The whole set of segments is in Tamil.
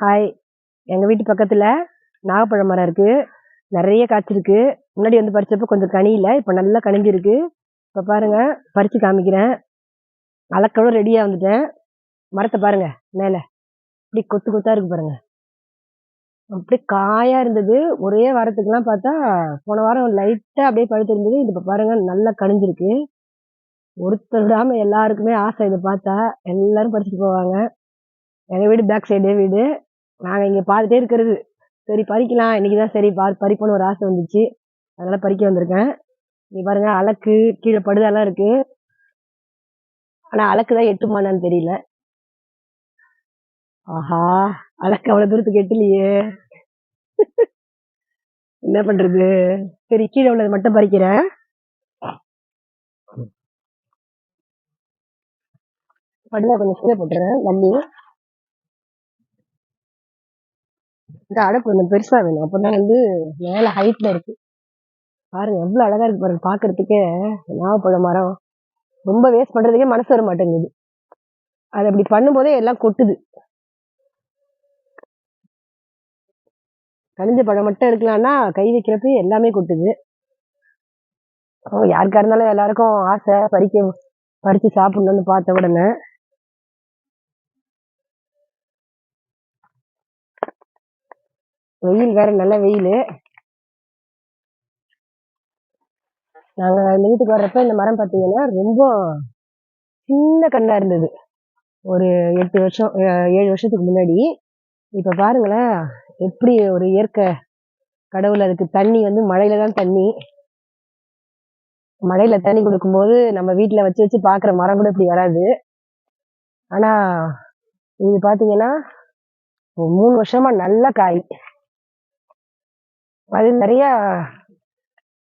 ஹாய் எங்கள் வீட்டு பக்கத்தில் நாகப்பழம் மரம் இருக்குது நிறைய காய்ச்சிருக்கு முன்னாடி வந்து பறிச்சப்போ கொஞ்சம் கனியில இப்போ நல்லா கனிஞ்சிருக்கு. இப்போ பாருங்கள் பறித்து காமிக்கிறேன். அளக்கோட ரெடியாக வந்துட்டேன். மரத்தை பாருங்கள் மேலே. இப்படி கொத்து கொத்தாக இருக்கு பாருங்கள் அப்படியே காயாக இருந்தது. ஒரே வாரத்துக்குலாம் பார்த்தா போன வாரம் லைட்டாக அப்படியே பழுத்திருந்தது இது இப்போ பாருங்கள் நல்லா கனிஞ்சிருக்கு. ஒருத்தர் விடாமல் எல்லாருக்குமே ஆசை இதை பார்த்தா. எல்லாரும் பறிச்சுட்டு போவாங்க. எங்கள் வீடு பேக் சைடே வீடு. நாங்கள் இங்கே பார்த்துட்டே இருக்கிறது. சரி பறிக்கலாம். இன்னைக்கு தான் சரி பா பறிப்போன்னு ஒரு ஆசை வந்துச்சு. அதனால பறிக்க வந்திருக்கேன். நீ பாருங்க அலக்கு கீழே படுதெல்லாம் இருக்கு. ஆனால் அலக்கு தான் எட்டுமானான்னு தெரியல. ஆஹா அலக்கு அவ்வளோ தூரத்துக்கு எட்டலையே. என்ன பண்றது? சரி கீழே உள்ளது மட்டும் பறிக்கிறேன். படுதா கொஞ்சம் கீழே போட்டுறேன் தண்ணி. இந்த அடப்பு கொஞ்சம் பெருசா வேணும். அப்பதான் வந்து மேல ஹைட்ல இருக்கு. பாருங்க எவ்வளவு அழகா இருக்கு பாருங்க பாக்குறதுக்கே நாகப்பழ மரம். ரொம்ப வேஸ்ட் பண்றதுக்கே மனசு வர மாட்டேங்குது. அது அப்படி பண்ணும்போதே எல்லாம் கொட்டுது. கனிஞ்ச பழம் மட்டும் எடுக்கலாம்னா கை வைக்கிறப்ப எல்லாமே கொட்டுது. யாருக்கா இருந்தாலும் எல்லாருக்கும் ஆசை பறிக்க பறித்து சாப்பிடணும்னு பார்த்த உடனே. வெயில் வேற நல்ல வெயில். நாங்க இந்த வீட்டுக்கு வர்றப்ப இந்த மரம் பார்த்தீங்கன்னா ரொம்ப சின்ன கண்ணா இருந்தது. ஒரு எட்டு வருஷம் ஏழு வருஷத்துக்கு முன்னாடி. இப்ப பாருங்களேன் எப்படி ஒரு இயற்கை கடவுள் அதுக்கு தண்ணி வந்து மழையில தான் தண்ணி. மழையில தண்ணி கொடுக்கும்போது நம்ம வீட்டில் வச்சு வச்சு பாக்குற மரம் கூட இப்படி வராது. ஆனா இது பாத்தீங்கன்னா மூணு வருஷமா நல்ல காய். அது நிறைய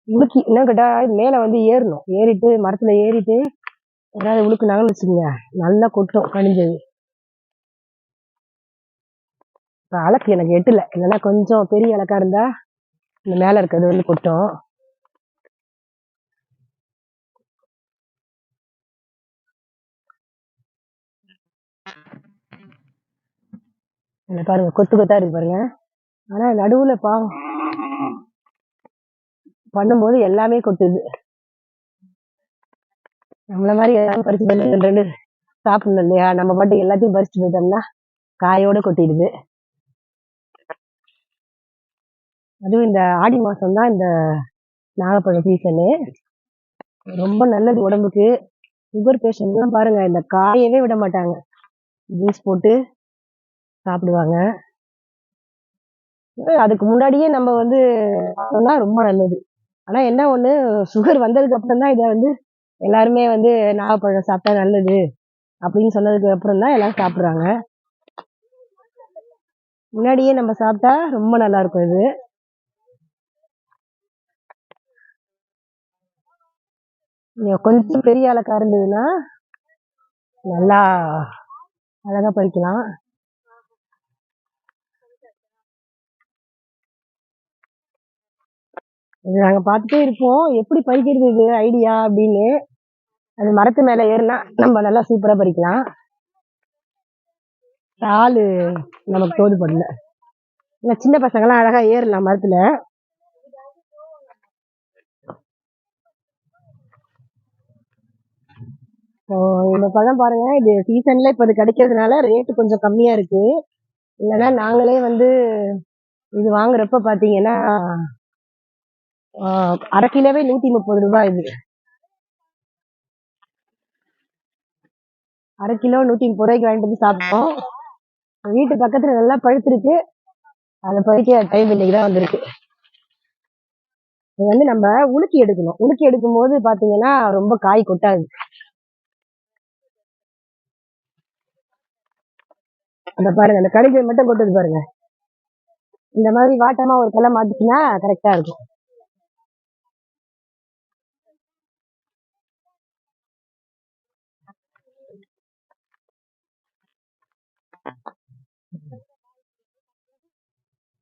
உலுக்கி என்ன கேட்டா மேல வந்து ஏறணும். ஏறிட்டு மரத்துல ஏறிட்டு ஏதாவது உழுக்குனாங்கன்னு வச்சுக்கோங்க நல்லா கொட்டும் கணிஞ்சது இப்ப அலக்கு எனக்கு எட்டலை. இல்லைன்னா கொஞ்சம் பெரிய அலக்கா இருந்தா இந்த மேல இருக்கிறது வந்து கொட்டும். இதுல பாருங்க கொத்து கொத்தா இருக்கு பாருங்க. ஆனா நடுவுல பாவம். பண்ணும்போது எல்லாமே கொட்டுது. நம்மள மாதிரி எல்லாம் பறிச்சு பண்ணி ரெண்டு சாப்பிடணும் இல்லையா? நம்ம பாட்டு எல்லாத்தையும் பறிச்சு போயிட்டோம்னா காயோட கொட்டிடுது. அதுவும் இந்த ஆடி மாசம் தான் இந்த நாகப்பழம் சீசனு ரொம்ப நல்லது உடம்புக்கு. சுகர் பேஷண்ட்லாம் பாருங்க இந்த காயவே விட மாட்டாங்க. ஜூஸ் போட்டு சாப்பிடுவாங்க. அதுக்கு முன்னாடியே நம்ம வந்து ரொம்ப நல்லது. ஆனால் என்ன ஒன்று சுகர் வந்ததுக்கு அப்புறம் தான் இதை வந்து எல்லாருமே வந்து நாகப்பழம் சாப்பிட்டா நல்லது அப்படின்னு சொன்னதுக்கு அப்புறம் தான் எல்லாரும் சாப்பிட்றாங்க. முன்னாடியே நம்ம சாப்பிட்டா ரொம்ப நல்லா இருக்கும் இது. கொஞ்சம் பெரிய அளக்கா இருந்ததுன்னா நல்லா அழகா பறிக்கலாம். நாங்கள் நாங்க பார்த்துட்டே இருப்போம். எப்படி பறிக்கிறது இது? ஐடியா அப்படின்னு. அது மரத்து மேல ஏறினா நம்ம நல்லா சூப்பரா பறிக்கலாம். ஆளு நமக்கு தோதுப்படல இல்ல சின்ன பசங்கெல்லாம் அழகா ஏறலாம் மரத்துல. இப்போ இந்த பழம் பாருங்க. இது சீசன்ல இப்ப இது கிடைக்கிறதுனால ரேட்டு கொஞ்சம் கம்மியா இருக்கு. இல்லைன்னா நாங்களே வந்து இது வாங்குறப்ப பாத்தீங்கன்னா அரை கிலோவே நூத்தி முப்பது ரூபாய் இது. அரை கிலோ நூத்தி முப்பது ரூபாய்க்கு வாங்கிட்டு வந்து சாப்பிட்டோம். வீட்டு பக்கத்துல நல்லா பழுத்திருக்கு. அதை பறிக்க டைம் இன்னைக்கு தான் வந்திருக்கு. இது வந்து நம்ம உலுக்கி எடுக்கணும். உலுக்கி எடுக்கும் போது பாத்தீங்கன்னா ரொம்ப காய் கொட்டாது. அந்த பாருங்க அந்த கடிஜை மட்டும் கொட்டுது பாருங்க. இந்த மாதிரி வாட்டமா ஒரு கிளை மாட்டுச்சுன்னா கரெக்டா இருக்கும்.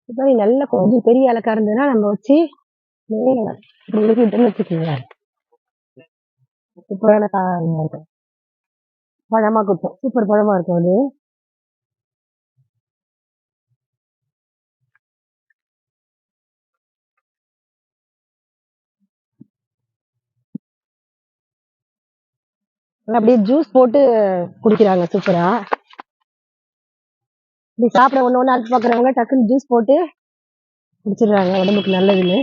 இப்போ நீ நல்ல கொஞ்சம் பெரிய இலக்கா இருந்ததுன்னா நம்ம வச்சு உங்களுக்கு வச்சுக்கோங்க சூப்பரான காரணியாக இருக்கும் பழமா கொடுத்தோம் சூப்பர் பழமா இருக்கும் அது. அப்படியே ஜூஸ் போட்டு குடிக்கிறாங்க சூப்பரா. இப்படி சாப்பிட ஒன்று ஒண்ணு அரைச்சி பார்க்குறவங்க டக்குன்னு ஜூஸ் போட்டு குடிச்சிடுறாங்க. உடம்புக்கு நல்லதுன்னு.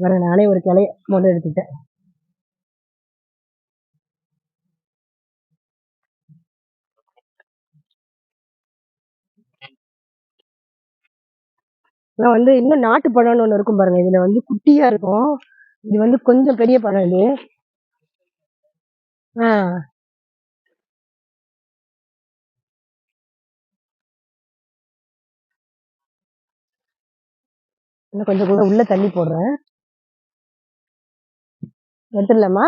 வேற நானே ஒரு கிளைய மொதல் எடுத்துட்டேன். நான் வந்து இன்னும் நாட்டு பழம்னு ஒன்று இருக்கும் பாருங்க. இதுல வந்து குட்டியா இருக்கும். இது வந்து கொஞ்சம் பெரிய பழம் இது. ஆஹ் இன்னும் கொஞ்சம் கூட உள்ள தள்ளி போடுறேன். எடுத்துடலாமா?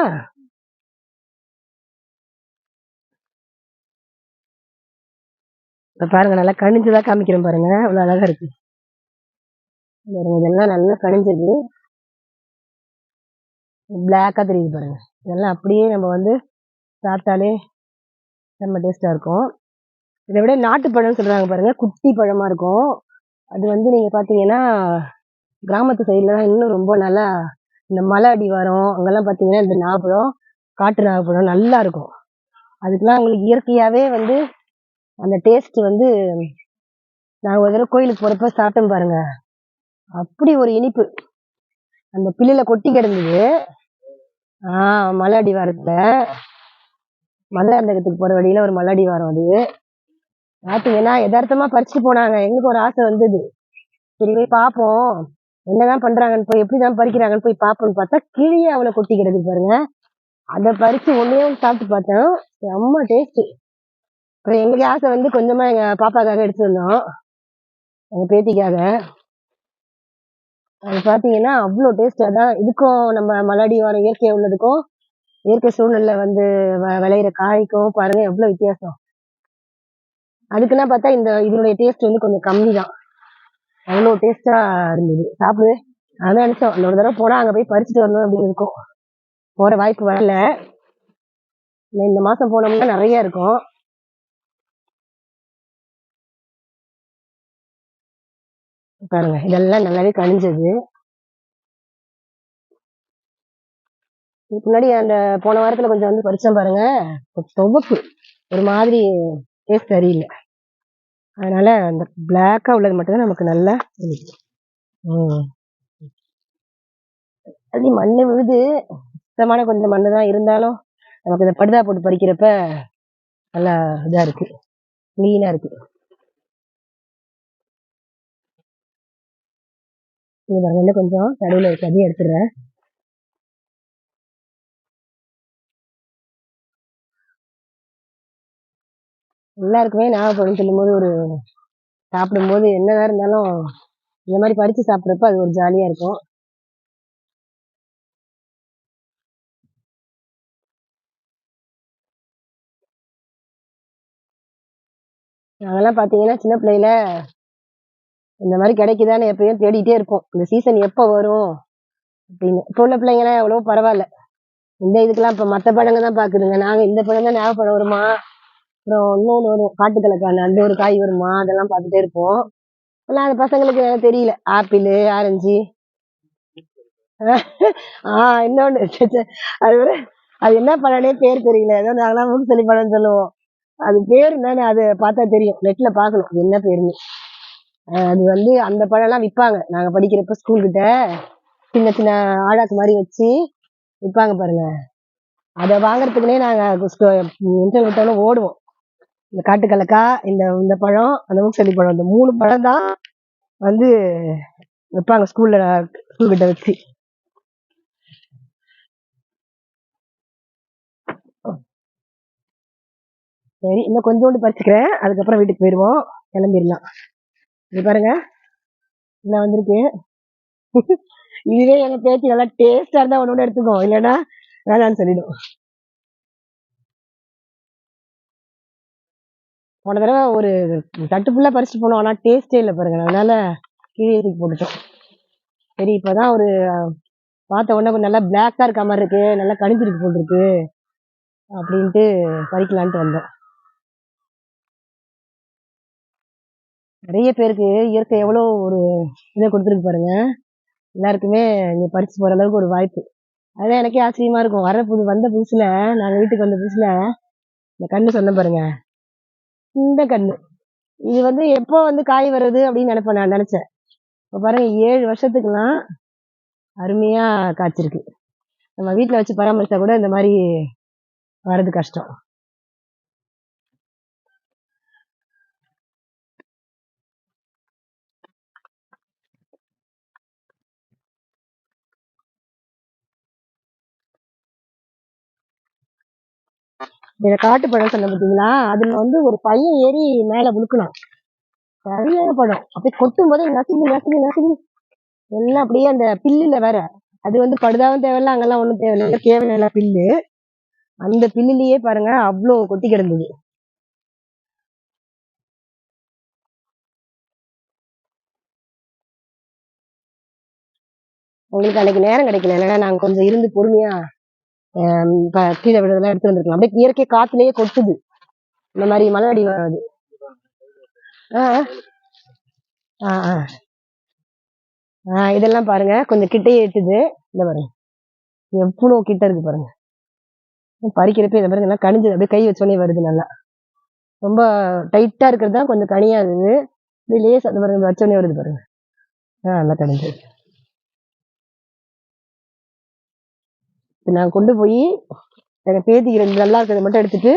இப்ப பாருங்க நல்லா கணிஞ்சுதான் காமிக்கிறேன் பாருங்க. இவ்வளவு அழகா இருக்கு. பாருங்க இதெல்லாம் நல்லா கணிஞ்சிருக்கு பிளாக்கா தெரியுது பாருங்க. இதெல்லாம் அப்படியே நம்ம வந்து சாப்பிட்டாலே நம்ம டேஸ்டா இருக்கும். இதை விட நாட்டு பழம்னு சொல்றாங்க பாருங்க. குட்டி பழமா இருக்கும். அது வந்து நீங்க பாத்தீங்கன்னா கிராமத்து சைடில் தான் இன்னும் ரொம்ப நல்லா இந்த மலை அடிவாரம் அங்கெல்லாம் பார்த்தீங்கன்னா இந்த நாகப்பழம் காட்டு நாகப்பழம் நல்லா இருக்கும். அதுக்கெல்லாம் உங்களுக்கு இயற்கையாகவே வந்து அந்த டேஸ்ட் வந்து நான் ஒரு தடவை கோயிலுக்கு போகிறப்ப சாப்பிட்டேன் பாருங்க. அப்படி ஒரு இனிப்பு. அந்த பிள்ளையில கொட்டி கிடந்தது. ஆஹ் மலை அடிவாரத்துல மலை போற வழியில ஒரு மலை அடிவாரம் அது. பாத்தீங்கன்னா யதார்த்தமா பறிச்சுட்டு போனாங்க. எங்களுக்கு ஒரு ஆசை வந்தது. சரி போய் பார்ப்போம் என்னதான் பண்றாங்கன்னு போய் எப்படிதான் பறிக்கிறாங்கன்னு போய் பார்ப்போம்னு பார்த்தா கீழே அவளை கொட்டி கிடக்கு பாருங்க. அதை பறிச்சு ஒன்றே சாப்பிட்டு பார்த்தேன். செம்ம டேஸ்ட் அப்புறம் எங்களுக்கு ஆசை வந்து கொஞ்சமா எங்க பாப்பாக்காக எடுத்து வந்தோம். எங்க பேத்திக்காக. அது பாத்தீங்கன்னா அவ்வளோ டேஸ்ட் அதான். இதுக்கும் நம்ம மலாடி வாரம் இயற்கையா உள்ளதுக்கும் இயற்கை சூழ்நிலை வந்து வ- விளையிற காய்க்கும் பாருங்க எவ்வளவு வித்தியாசம். அதுக்குன்னா பார்த்தா இந்த இதனுடைய டேஸ்ட் வந்து கொஞ்சம் கம்மி தான் அவ்வளோ டேஸ்டா இருந்தது. சாப்பிடு அதான் நினைச்சோம் இன்னொரு தடவை போனா அங்க போய் பறிச்சுட்டு வரணும் அப்படின்னு இருக்கும். போற வாய்ப்பு வரல. இந்த மாசம் போனோம்னா நிறைய இருக்கும். பாருங்க இதெல்லாம் நல்லாவே கணிஞ்சது. முன்னாடி அந்த போன வாரத்துல கொஞ்சம் வந்து பறிச்சேன் பாருங்க. துவப்பு. ஒரு மாதிரி டேஸ்ட் சரியில்லை அதனால் அந்த பிளாக்காக உள்ளது மட்டும்தான் நமக்கு நல்லா அது மண்ணு விழுது. சுத்தமான கொஞ்சம் மண்ணு தான் இருந்தாலும் நமக்கு இந்த படுதா போட்டு பறிக்கிறப்ப நல்லா இதாக இருக்கு. க்ளீனாக இருக்கு. இது பாருங்க இன்னும் கொஞ்சம் கடையில இருக்கு. அதையும் எடுத்துடுறேன். எல்லாருக்குமே ஞாபகப்படும் சொல்லும்போது ஒரு சாப்பிடும்போது என்னதான் இருந்தாலும் இந்த மாதிரி பறிச்சு சாப்பிட்றப்ப அது ஒரு ஜாலியா இருக்கும். நாங்கெல்லாம் பாத்தீங்கன்னா சின்ன பிள்ளையில இந்த மாதிரி கிடைக்குதான்னு எப்பயும் தேடிட்டே இருப்போம். இந்த சீசன் எப்போ வரும் அப்படின்னு. இப்போ உள்ள பிள்ளைங்களாம் எவ்வளோ பரவாயில்ல. இந்த இதுக்கெல்லாம் இப்ப மத்த பழங்க தான் பார்க்குதுங்க நாங்க இந்த பழம் தான் ஞாபகப்படம் வருமா அப்புறம் இன்னொன்று வரும் காட்டுக்கலக்கான அந்த ஒரு காய் வருமா? அதெல்லாம் பார்த்துட்டே இருப்போம். ஆனால் அது பசங்களுக்கு தெரியல. Apple orange. ஆ இன்னொன்று அது ஒரு அது என்ன பழனே பேர் தெரியல. ஏதோ நாங்களாம் மூக்குசளி பழம் சொல்லுவோம். அது பேர் என்னன்னு அது பார்த்தா தெரியும். நெட்ல பார்க்கணும் அது என்ன பேருன்னு. அது வந்து அந்த பழம்லாம் விற்பாங்க. நாங்கள் படிக்கிறப்ப ஸ்கூல்கிட்ட சின்ன சின்ன ஆழாக்கு மாதிரி வச்சு விற்பாங்க பாருங்க. அதை வாங்குறதுக்குனே நாங்கள் இன்டர்வல் விட்டாலும் ஓடுவோம். இந்த காட்டுக்கலக்கா இந்த இந்த பழம் அந்த மூக்குசளி பழம் இந்த மூணு பழம் தான் வந்து வைப்பாங்க ஸ்கூல்ல ஸ்கூல் கிட்ட வச்சு. சரி இன்னும் கொஞ்சோண்டு பறிச்சுக்கிறேன். அதுக்கப்புறம் வீட்டுக்கு போயிடுவோம். கிளம்பிடலாம். இது பாருங்க. என்ன வந்திருக்கு? இதுவே எங்க பேச்சு நல்லா டேஸ்டா இருந்தா ஒன்று ஒன்று எடுத்துக்கோ. இல்லைன்னா வேணாம்னு சொல்லிடும். போன தடவை ஒரு தட்டு ஃபுல்லாக பறிச்சுட்டு போனோம். ஆனால் டேஸ்டே இல்லை பாருங்க. அதனால கீழே தூக்கி போட்டுட்டோம். சரி இப்பதான் ஒரு பார்த்த உடனே கொஞ்சம் நல்லா பிளாக்காக இருக்க மாதிரி இருக்கு. நல்லா கணிஞ்சிருக்கு போட்டிருக்கு அப்படின்ட்டு பறிக்கலான்ட்டு வந்தோம். நிறைய பேருக்கு இயற்கை எவ்வளோ ஒரு இதை கொடுத்துருக்கு பாருங்க. எல்லாருக்குமே இங்கே பறிச்சு போகிற அளவுக்கு ஒரு வாய்ப்பு. அதான் எனக்கே ஆச்சரியமா இருக்கும். வர புது வந்த புதுசில் நாங்கள் வீட்டுக்கு வந்த புதுசில் இந்த கண்ணு சொன்ன பாருங்க. இந்த கண்ணு. இது வந்து எப்போ வந்து காய் வருது அப்படின்னு நினைப்பேன் நான் நினைச்சேன். இப்போ பாருங்க ஏழு வருஷத்துக்குலாம் அருமையாக காய்ச்சிருக்கு. நம்ம வீட்டில் வச்சு பராமரித்தா கூட இந்த மாதிரி வர்றது கஷ்டம். இந்த காட்டு பழம் சொன்ன பார்த்தீங்களா அதுல வந்து ஒரு பையன் ஏறி மேல விழுக்கணும் சரியான பழம் அப்படியே கொட்டும் போதே நசுங்கி நசுங்கி நசுங்கி. எல்லாம் அப்படியே அந்த பில்லுல வேற. அது வந்து படுதாவும் தேவையில்ல அங்கெல்லாம் ஒண்ணும் தேவையில்ல. தேவையில்ல பில்லு. அந்த பில்லுலயே பாருங்க அவ்வளோ கொட்டி கிடந்தது. உங்களுக்கு அன்னைக்கு நேரம் கிடைக்கல. இல்லைன்னா நாங்க கொஞ்சம் இருந்து பொறுமையா கீழே விழுதெல்லாம் எடுத்து வந்திருக்கலாம். அப்படியே இயற்கை காத்துலயே கொட்டுது. இந்த மாதிரி மலை அடி வராது. ஆ ஆ. ஆ ஆ. இதெல்லாம் பாருங்க. கொஞ்சம் கிட்டே எட்டுது இந்த பாருங்க. எவ்வளோ கிட்ட இருக்கு பாருங்க. பறிக்கிறப்ப இந்த பாருங்க நல்லா கணிஞ்சது அப்படியே கை வச்சோடனே வருது நல்லா. ரொம்ப டைட்டா இருக்கிறது தான் கொஞ்சம் கனியா இருக்குது இப்படி லேஸ் அந்த பாருங்க வச்சோடனே வருது பாருங்க. ஆ நல்லா கணிஞ்சது நான் கொண்டு போய் எனக்கு பேத்திக்கு ரெண்டு நல்லா இருக்கிறத மட்டும் எடுத்துட்டு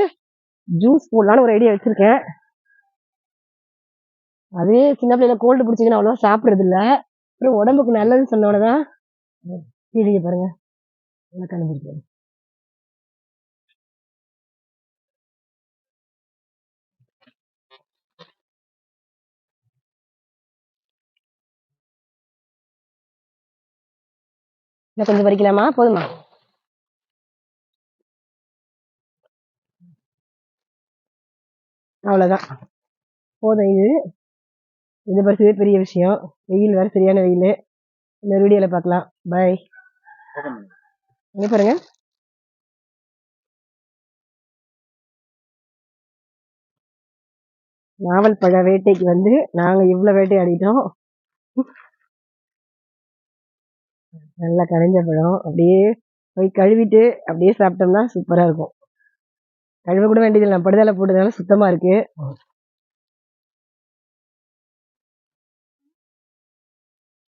ஜூஸ் போடலான்னு ஒரு ஐடியா வச்சுருக்கேன். அதே சின்ன பிள்ளைல கோல்டு பிடிச்சிங்கன்னா அவ்வளோ சாப்பிட்றதில்ல. அப்புறம் உடம்புக்கு நல்லதுன்னு சொன்னோடதான் கீழே பாருங்க. நல்லா கலந்துருக்கு இன்னும் கொஞ்சம் பறிக்கலாமா போதுமா? அவ்வளோதான் போதும் இது. இது பறிச்சதே பெரிய விஷயம். வெயில் வேறு சரியான வெயில். இன்னொரு வீடியோவில் பார்க்கலாம் பாய் என்ன பாருங்க. நாவல் பழ வேட்டைக்கு வந்து நாங்கள் இவ்வளோ வேட்டையாடிட்டோம். நல்லா கரைஞ்ச பழம். அப்படியே போய் கழுவிட்டு அப்படியே சாப்பிட்டோம்னா சூப்பராக இருக்கும். கழுவ கூட வேண்டியதில்லை. நான் படுதலை போட்டதுனால சுத்தமா இருக்கு.